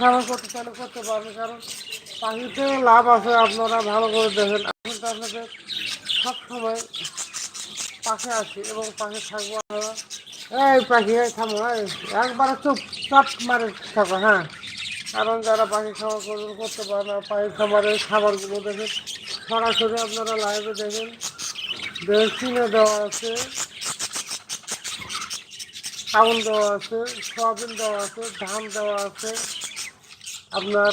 খাবার করতে চাইলে করতে পারবে, কারণ পাখিতে লাভ আছে, আপনারা ভালো করে দেখেন। আমি তো আপনাদের সবসময় পাশে আছি এবং পাশে থাকব আপনারা। এই পাখি থামো একবারে চুপ চাপ মারে থাকো হ্যাঁ। কারণ যারা পাখি খাবার করবেন করতে পারে না, পাখি খাবারের খাবারগুলো দেখেন, সরাসরি আপনারা লাইভে দেখেন। বেসিনে দেওয়া আছে, চাউল দেওয়া আছে, সয়াবিন দেওয়া আছে, ধান দেওয়া আছে। আপনার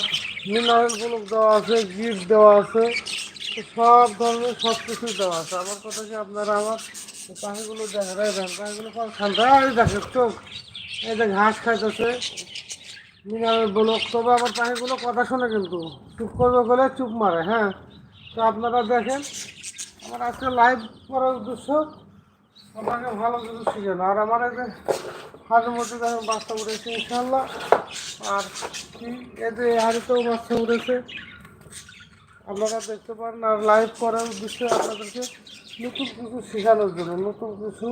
মিনারেল ব্লক দেওয়া আছে গিট দেওয়া আছে সব ধরনের সব কিছুই দেওয়া আছে। আমার কথা কি আপনারা আমার পাখিগুলো দেখেন দেন পাখিগুলো এই দেখেন, চোখ। এই যে ঘাস খাইতেছে। মিনারেল ব্লক তবে আমার পাখিগুলো কথা শোনে কিন্তু। চুপ করবে বলে চুপ মারে হ্যাঁ? তো আপনারা দেখেন, আমার আজকে লাইভ করার উদ্দেশ্য আমাকে ভালো কিছু শিখেন। আর আমার এই যে হাতের মধ্যে দেখেন বাচ্চা উঠেছে ইনশাল্লাহ আর কি? এতে হাড়িতেও বাচ্চা উঠেছে আপনারা দেখতে পারেন আর লাইভ করার উদ্দেশ্যে আপনাদেরকে নতুন কিছু শেখানোর জন্য, নতুন কিছু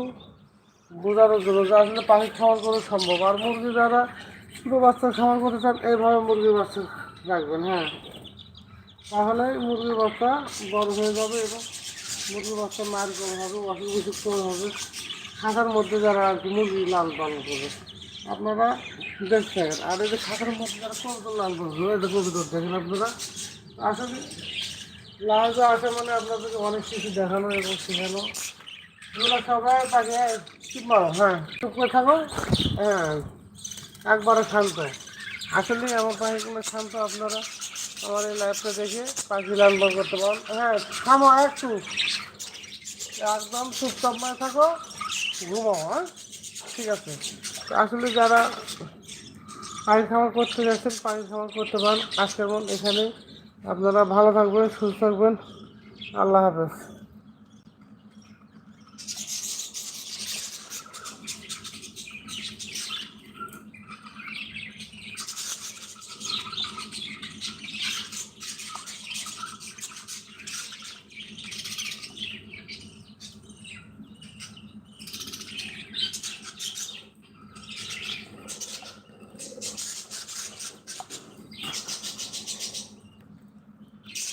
বোঝানোর জন্য যে আসলে পাখি খাওয়ার করে সম্ভব। আর মুরগি যারা ছোটো বাচ্চা খাওয়ার করতে চান, এইভাবে মুরগির বাচ্চা রাখবেন হ্যাঁ। তাহলে মুরগির বাচ্চা বড় হয়ে যাবে এবং মুরগির বাচ্চা মায়ের কম হবে অসুখ বিসুখ হবে। খাঁচার মধ্যে যারা আর কি মুরগি লাল পালন করবে আপনারা দেখতে থাকেন আর এই যে খাঁচার মধ্যে যারা কত লাল পালন করবে এটা কবিতর দেখেন আপনারা? আসলে লাইভে আসে মানে আপনাদেরকে অনেক কিছু দেখানো এবং শেখানো। এগুলো সবাই তাকে হ্যাঁ চুপ করে থাকো হ্যাঁ একবারে শান্ত। আসলে আমার পাখিগুলো শান্ত আপনারা আমার এই লাইফটা দেখে পাখি লাল পালন করতে পারেন। হ্যাঁ থামো একটু। একদম চুপচাপ থাকো। ঘুমাও হ্যাঁ ঠিক আছে। আসলে যারা পানি খাবার করতে যাচ্ছেন, পানি খাবার করতে পারেন। আজকে এখানে আপনারা ভালো থাকবেন, সুস্থ থাকবেন। আল্লাহ হাফেজ।